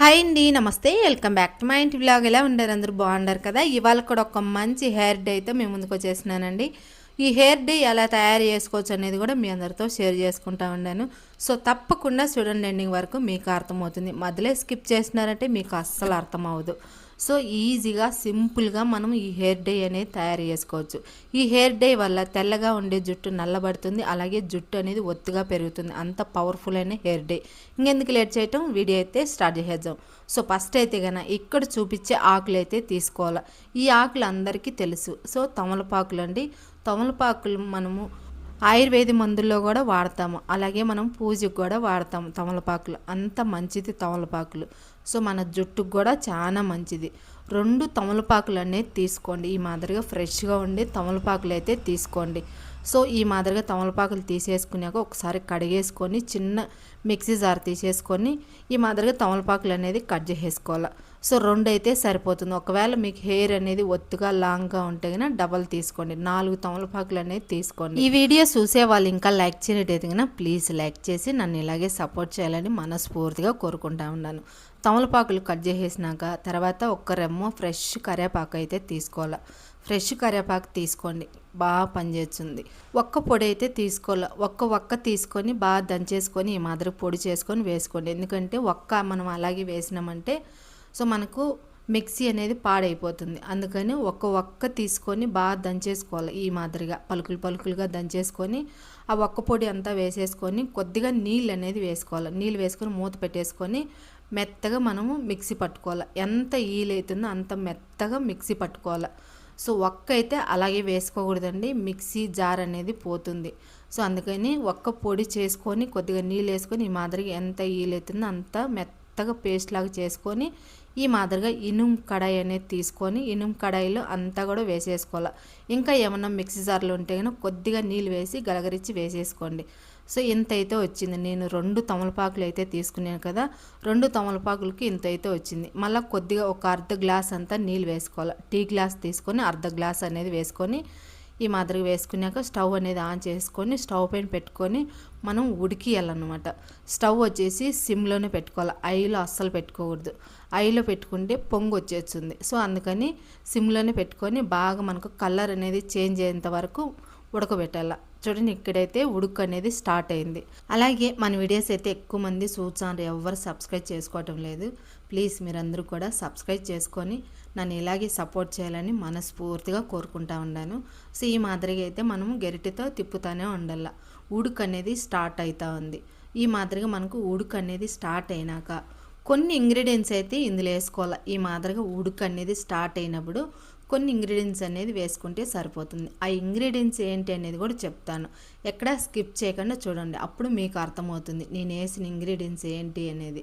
Hi అండి నమస్తే. Welcome back to మా ఇంటి బ్లాగ్ ఎలా ఉండరు అందరూ? బాగుండారు కదా? ఇవాళ కూడా ఒక మంచి హెయిర్ డే అయితే మేము ముందుకు వచ్చేసినానండి ఈ హెయిర్ డే ఎలా తయారు చేసుకోవచ్చు అనేది కూడా మీ అందరితో షేర్ చేసుకుంటా ఉన్నాను. సో తప్పకుండా స్టూడెంట్ ఎండింగ్ వరకు మీకు అర్థమవుతుంది. మధ్యలో స్కిప్ చేసినారంటే మీకు అస్సలు అర్థం అవ్వదు సో ఈజీగా సింపుల్గా మనం ఈ హెయిర్ డే అనేది తయారు చేసుకోవచ్చు. ఈ హెయిర్ డే వల్ల తెల్లగా ఉండే జుట్టు నల్లబడుతుంది అలాగే జుట్టు అనేది ఒత్తుగా పెరుగుతుంది. అంత పవర్ఫుల్ అయిన హెయిర్ డే. ఇంకెందుకు లేట్ చేయటం? వీడియో అయితే స్టార్ట్ చేసేద్దాం. సో ఫస్ట్ అయితే కనుక ఇక్కడ చూపించే ఆకులు అయితే తీసుకోవాలి? ఈ ఆకులు అందరికీ తెలుసు. సో తమలపాకులు అండి. తమలపాకులు మనము ఆయుర్వేద మందుల్లో కూడా వాడతాము. అలాగే మనం పూజకు కూడా వాడతాము తమలపాకులు. అంత మంచిది తమలపాకులు. సో మన జుట్టుకు కూడా చాలా మంచిది. రెండు తమలపాకులు అనేది తీసుకోండి. ఈ మాదిరిగా ఫ్రెష్గా ఉండి తమలపాకులు అయితే తీసుకోండి. సో ఈ మాదిరిగా తమలపాకులు తీసేసుకున్నాక ఒకసారి కడిగేసుకొని చిన్న మిక్సీ జార్ తీసేసుకొని ఈ మాదిరిగా తమలపాకులు అనేది కట్ చేసేసుకోవాలి. సో రెండు అయితే సరిపోతుంది. ఒకవేళ మీకు హెయిర్ అనేది ఒత్తుగా లాంగ్గా ఉంటే కనుక డబల్ తీసుకోండి. నాలుగు తమలపాకులు అనేది తీసుకోండి. ఈ వీడియో చూసే వాళ్ళు ఇంకా లైక్ చేయనట్టయితే కనుక ప్లీజ్ లైక్ చేసి నన్ను ఇలాగే సపోర్ట్ చేయాలని మనస్ఫూర్తిగా కోరుకుంటా ఉన్నాను. తమలపాకులు కట్ చేసేసినాక తర్వాత ఒక్క రెమ్మ ఫ్రెష్ కరివేపాకు అయితే తీసుకోవాలి? ఫ్రెష్ కరివేపాకు తీసుకోండి. బాగా పనిచేస్తుంది. ఒక్క పొడి అయితే తీసుకోవాలి? ఒక్క ఒక్క తీసుకొని బాగా దంచేసుకొని ఈ మాదిరి పొడి చేసుకొని వేసుకోండి. ఎందుకంటే ఒక్క మనం అలాగే వేసినామంటే సో మనకు మిక్సీ అనేది పాడైపోతుంది. అందుకని ఒక్క ఒక్క తీసుకొని బాగా దంచేసుకోవాలి ఈ మాదిరిగా. పలుకులు పలుకులుగా దంచేసుకొని ఆ ఒక్క పొడి అంతా వేసేసుకొని కొద్దిగా నీళ్ళు అనేది వేసుకోవాలి. నీళ్ళు వేసుకొని మూత పెట్టేసుకొని మెత్తగా మనము మిక్సీ పట్టుకోవాలి. ఎంత ఈలైతుందో అంత మెత్తగా మిక్సీ పట్టుకోవాలి. సో ఒక్క అయితే అలాగే వేసుకోకూడదండి. మిక్సీ జార్ అనేది పోతుంది. సో అందుకని ఒక్క పొడి చేసుకొని కొద్దిగా నీళ్ళు వేసుకొని ఈ మాదిరిగా ఎంత ఈలైతుందో అంత మెత్త మెత్తగా పేస్ట్ లాగా చేసుకొని ఈ మాదిరిగా ఇనుము కడాయి అనేది తీసుకొని ఇనుము కడాయిలో అంతా కూడా వేసేసుకోవాలి. ఇంకా ఏమన్నా మిక్సీ జార్లు ఉంటే కనుక కొద్దిగా నీళ్ళు వేసి గలగరించి వేసేసుకోండి. సో ఇంత అయితే వచ్చింది. నేను రెండు తమలపాకులు అయితే తీసుకున్నాను కదా రెండు తమలపాకులకి ఇంత అయితే వచ్చింది. మళ్ళీ కొద్దిగా ఒక అర్ధ గ్లాస్ అంతా నీళ్ళు వేసుకోవాలి. టీ గ్లాస్ తీసుకొని అర్ధ గ్లాస్ అనేది వేసుకొని ఈ మాదిరిగా వేసుకున్నాక స్టవ్ అనేది ఆన్ చేసుకొని స్టవ్ పైన పెట్టుకొని మనం ఉడికియాలన్నమాట. స్టవ్ వచ్చేసి సిమ్లోనే పెట్టుకోవాలి. ఐలో అస్సలు పెట్టుకోకూడదు. ఐలో పెట్టుకుంటే పొంగు వచ్చేస్తుంది. సో అందుకని సిమ్లోనే పెట్టుకొని బాగా మనకు కలర్ అనేది చేంజ్ అయ్యేంత వరకు ఉడకబెట్టాల. చూడండి ఇక్కడైతే ఉడుకు అనేది స్టార్ట్ అయింది. అలాగే మన వీడియోస్ అయితే ఎక్కువ మంది చూచారు ఎవరు సబ్స్క్రైబ్ చేసుకోవటం లేదు. ప్లీజ్ మీరందరూ కూడా సబ్స్క్రైబ్ చేసుకొని నన్ను ఇలాగే సపోర్ట్ చేయాలని మనస్ఫూర్తిగా కోరుకుంటా ఉన్నాను సో ఈ మాదిరిగా అయితే మనము గెరిటితో తిప్పుతూనే ఉండాల. ఉడుకు అనేది స్టార్ట్ అవుతూ ఉంది. ఈ మాదిరిగా మనకు ఉడుకు అనేది స్టార్ట్ అయినాక కొన్ని ఇంగ్రీడియంట్స్ అయితే ఇందులో వేసుకోవాలి. ఈ మాదిరిగా ఉడుకు అనేది స్టార్ట్ అయినప్పుడు కొన్ని ఇంగ్రీడియంట్స్ అనేది వేసుకుంటే సరిపోతుంది. ఆ ఇంగ్రీడియంట్స్ ఏంటి అనేది కూడా చెప్తాను. ఎక్కడ స్కిప్ చేయకుండా చూడండి. అప్పుడు మీకు అర్థమవుతుంది నేను వేసిన ఇంగ్రీడియంట్స్ ఏంటి అనేది.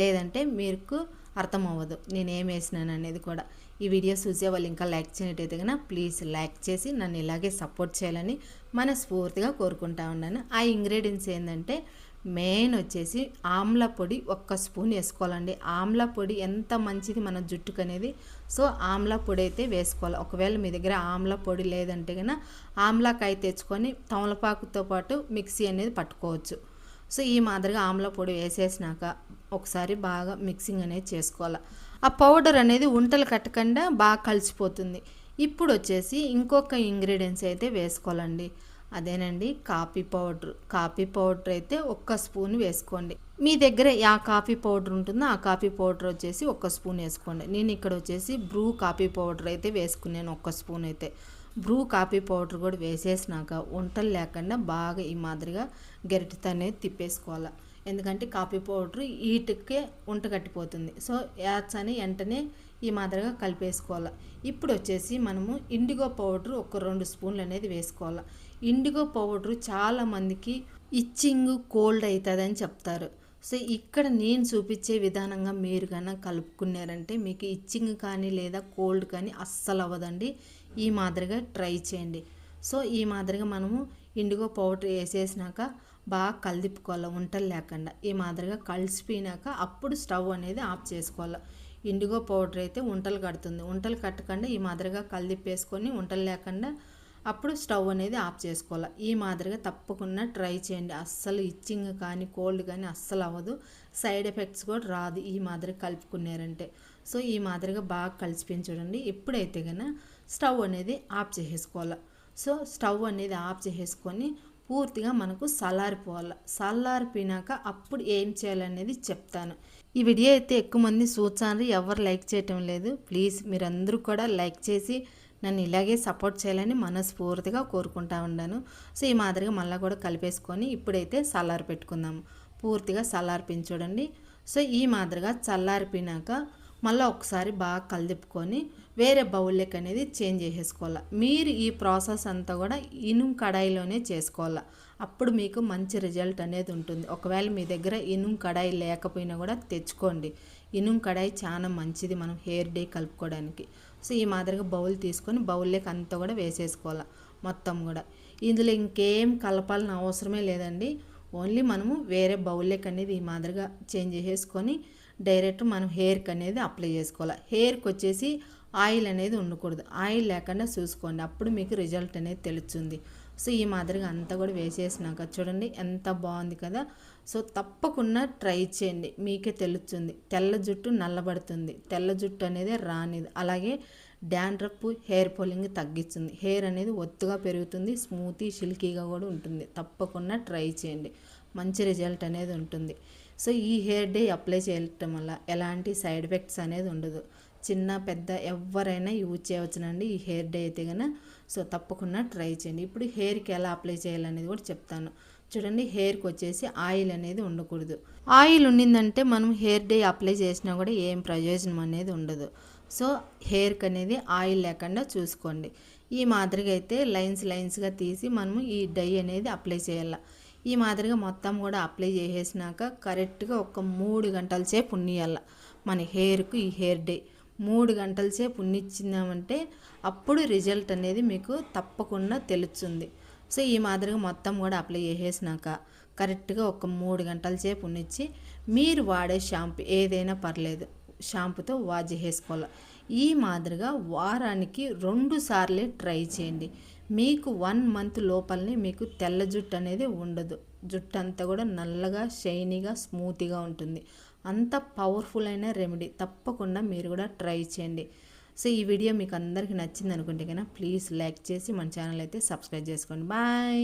లేదంటే మీకు అర్థమవ్వదు. నేను ఏం వేసినాను అనేది కూడా. ఈ వీడియో చూసే వాళ్ళు ఇంకా లైక్ చేయనట్టయితే కనుక ప్లీజ్ లైక్ చేసి నన్ను ఇలాగే సపోర్ట్ చేయాలని మనస్ఫూర్తిగా కోరుకుంటా ఉన్నాను. ఆ ఇంగ్రీడియంట్స్ ఏంటంటే మెయిన్ వచ్చేసి ఆమ్ల పొడి ఒక్క స్పూన్ వేసుకోవాలండి. ఆమ్ల పొడి ఎంత మంచిది మన జుట్టుకు అనేది. సో ఆమ్ల పొడి అయితే వేసుకోవాలి. ఒకవేళ మీ దగ్గర ఆమ్ల పొడి లేదంటే కనుక ఆమ్లకాయ తెచ్చుకొని తమలపాకుతో పాటు మిక్సీ అనేది పట్టుకోవచ్చు. సో ఈ మాదిరిగా ఆమ్ల పొడి వేసేసినాక ఒకసారి బాగా మిక్సింగ్ అనేది చేసుకోవాలి. ఆ పౌడర్ అనేది ఉంటలు కట్టకుండా బాగా కలిసిపోతుంది. ఇప్పుడు వచ్చేసి ఇంకొక ఇంగ్రీడియంట్స్ అయితే వేసుకోవాలండి. అదేనండి కాఫీ పౌడర్. కాఫీ పౌడర్ అయితే ఒక్క స్పూన్ వేసుకోండి. మీ దగ్గర యా కాఫీ పౌడర్ ఉంటుందో ఆ కాఫీ పౌడర్ వచ్చేసి ఒక్క స్పూన్ వేసుకోండి. నేను ఇక్కడ వచ్చేసి బ్రూ కాఫీ పౌడర్ అయితే వేసుకున్నాను ఒక్క స్పూన్ అయితే. బ్రూ కాఫీ పౌడర్ కూడా వేసేసినాక వంటలు లేకుండా బాగా ఈ మాదిరిగా గరిటెతో అనేది తిప్పేసుకోవాలి. ఎందుకంటే కాఫీ పౌడర్ ఈటుకే ఉంట కట్టిపోతుంది సో యాడ్స్ అని వెంటనే ఈ మాదిరిగా కలిపేసుకోవాలి. ఇప్పుడు వచ్చేసి మనము ఇండిగో పౌడర్ ఒక రెండు స్పూన్లు అనేది వేసుకోవాలి. ఇండిగో పౌడర్ చాలామందికి ఇచ్చింగ్ కోల్డ్ అవుతుందని చెప్తారు. సో ఇక్కడ నేను చూపించే విధానంగా మీరు కన్నా కలుపుకున్నారంటే మీకు ఇచ్చింగ్ కానీ లేదా కోల్డ్ కానీ అస్సలు అవ్వదండి. ఈ మాదిరిగా ట్రై చేయండి. సో ఈ మాదిరిగా మనము ఇండిగో పౌడర్ వేసేసినాక బాగా కలిదిప్పుకోవాలి వంటలు లేకుండా. ఈ మాదిరిగా కలిసిపోయినాక అప్పుడు స్టవ్ అనేది ఆఫ్ చేసుకోవాలి. ఇండిగో పౌడర్ అయితే వంటలు కడుతుంది. వంటలు కట్టకుండా ఈ మాదిరిగా కలిదిప్పేసుకొని వంటలు లేకుండా అప్పుడు స్టవ్ అనేది ఆఫ్ చేసుకోవాలి. ఈ మాదిరిగా తప్పకుండా ట్రై చేయండి. అస్సలు ఇచ్చింగ్ కానీ కోల్డ్ కానీ అస్సలు అవ్వదు. సైడ్ ఎఫెక్ట్స్ కూడా రాదు ఈ మాదిరి కలుపుకున్నారంటే. సో ఈ మాదిరిగా బాగా కలిసిపోయింది చూడండి. ఎప్పుడైతే కన్నా స్టవ్ అనేది ఆఫ్ చేసేసుకోవాలి. సో స్టవ్ అనేది ఆఫ్ చేసేసుకొని పూర్తిగా మనకు చల్లారిపోవాలి చల్లారిపోయినాక అప్పుడు ఏం చేయాలనేది చెప్తాను. ఈ వీడియో అయితే ఎక్కువ మంది చూసారు ఎవరు లైక్ చేయటం లేదు. ప్లీజ్ మీరందరూ కూడా లైక్ చేసి నన్ను ఇలాగే సపోర్ట్ చేయాలని మనస్ఫూర్తిగా కోరుకుంటా ఉన్నాను సో ఈ మాదిరిగా మళ్ళీ కూడా కలిపేసుకొని ఇప్పుడైతే చల్లారి పెట్టుకుందాము. పూర్తిగా చల్లారిపోయింది చూడండి సో ఈ మాదిరిగా చల్లారిపోయినాక మళ్ళీ ఒకసారి బాగా కలిదిప్పుకొని వేరే బౌల్లోకి అనేది చేంజ్ చేసేసుకోవాలి. మీరు ఈ ప్రాసెస్ అంతా కూడా ఇనుము కడాయిలోనే చేసుకోవాలి. అప్పుడు మీకు మంచి రిజల్ట్ అనేది ఉంటుంది. ఒకవేళ మీ దగ్గర ఇనుము కడాయి లేకపోయినా కూడా తెచ్చుకోండి. ఇనుము కడాయి చాలా మంచిది మనం హెయిర్ డే కలుపుకోవడానికి. సో ఈ మాదిరిగా బౌల్ తీసుకొని బౌల్లోకి అంతా కూడా వేసేసుకోవాలి మొత్తం కూడా. ఇందులో ఇంకేం కలపాలని అవసరమే లేదండి. ఓన్లీ మనము వేరే బౌల్లోకి అనేది ఈ మాదిరిగా చేంజ్ చేసేసుకొని డైరెక్ట్ మనం హెయిర్కి అనేది అప్లై చేసుకోవాలి. హెయిర్కి వచ్చేసి ఆయిల్ అనేది ఉండకూడదు. ఆయిల్ లేకుండా చూసుకోండి. అప్పుడు మీకు రిజల్ట్ అనేది తెలుస్తుంది. సో ఈ మాదిరిగా అంతా కూడా వేసేసినాక చూడండి ఎంత బాగుంది కదా. సో తప్పకుండా ట్రై చేయండి. మీకే తెలుస్తుంది. తెల్ల జుట్టు నల్లబడుతుంది. తెల్ల జుట్టు అనేది రానిది. అలాగే డాండ్రప్ హెయిర్ పోలింగ్ తగ్గిస్తుంది. హెయిర్ అనేది ఒత్తుగా పెరుగుతుంది. స్మూతీ సిల్కీగా కూడా ఉంటుంది. తప్పకుండా ట్రై చేయండి. మంచి రిజల్ట్ అనేది ఉంటుంది. సో ఈ హెయిర్ డే అప్లై చేయటం వల్ల ఎలాంటి సైడ్ ఎఫెక్ట్స్ అనేది ఉండదు. చిన్న పెద్ద ఎవరైనా యూజ్ చేయవచ్చునండి ఈ హెయిర్ డే అయితే కనుక సో తప్పకుండా ట్రై చేయండి. ఇప్పుడు హెయిర్కి ఎలా అప్లై చేయాలనేది కూడా చెప్తాను. చూడండి హెయిర్కి వచ్చేసి ఆయిల్ అనేది ఉండకూడదు. ఆయిల్ ఉండిందంటే మనం హెయిర్ డే అప్లై చేసినా కూడా ఏం ప్రయోజనం అనేది ఉండదు. సో హెయిర్కి అనేది ఆయిల్ లేకుండా చూసుకోండి. ఈ మాదిరిగా అయితే లైన్స్ లైన్స్గా తీసి మనము ఈ డై అనేది అప్లై చేయాలి. ఈ మాదిరిగా మొత్తం కూడా అప్లై చేసేసినాక కరెక్ట్గా ఒక మూడు గంటల సేపు ఉన్నియాల మన హెయిర్కు ఈ హెయిర్ డే. మూడు గంటల సేపు ఉన్నిచ్చిందామంటే అప్పుడు రిజల్ట్ అనేది మీకు తప్పకుండా తెలుస్తుంది. సో ఈ మాదిరిగా మొత్తం కూడా అప్లై చేసేసినాక కరెక్ట్గా ఒక మూడు గంటల సేపు ఉన్నిచ్చి మీరు వాడే షాంపూ ఏదైనా పర్లేదు. షాంపూతో వాజి చేసుకోవాలి ఈ మాదిరిగా వారానికి రెండు సార్లే ట్రై చేయండి. మీకు వన్ మంత్ లోపలనే మీకు తెల్ల జుట్టు అనేది ఉండదు. జుట్టు అంతా కూడా నల్లగా షైనీగా స్మూత్గా ఉంటుంది. అంత పవర్ఫుల్ అయిన రెమెడీ. తప్పకుండా మీరు కూడా ట్రై చేయండి. సో ఈ వీడియో మీకు అందరికీ నచ్చింది అనుకుంటే కనుక ప్లీజ్ లైక్ చేసి మన ఛానల్ అయితే సబ్స్క్రైబ్ చేసుకోండి. బాయ్!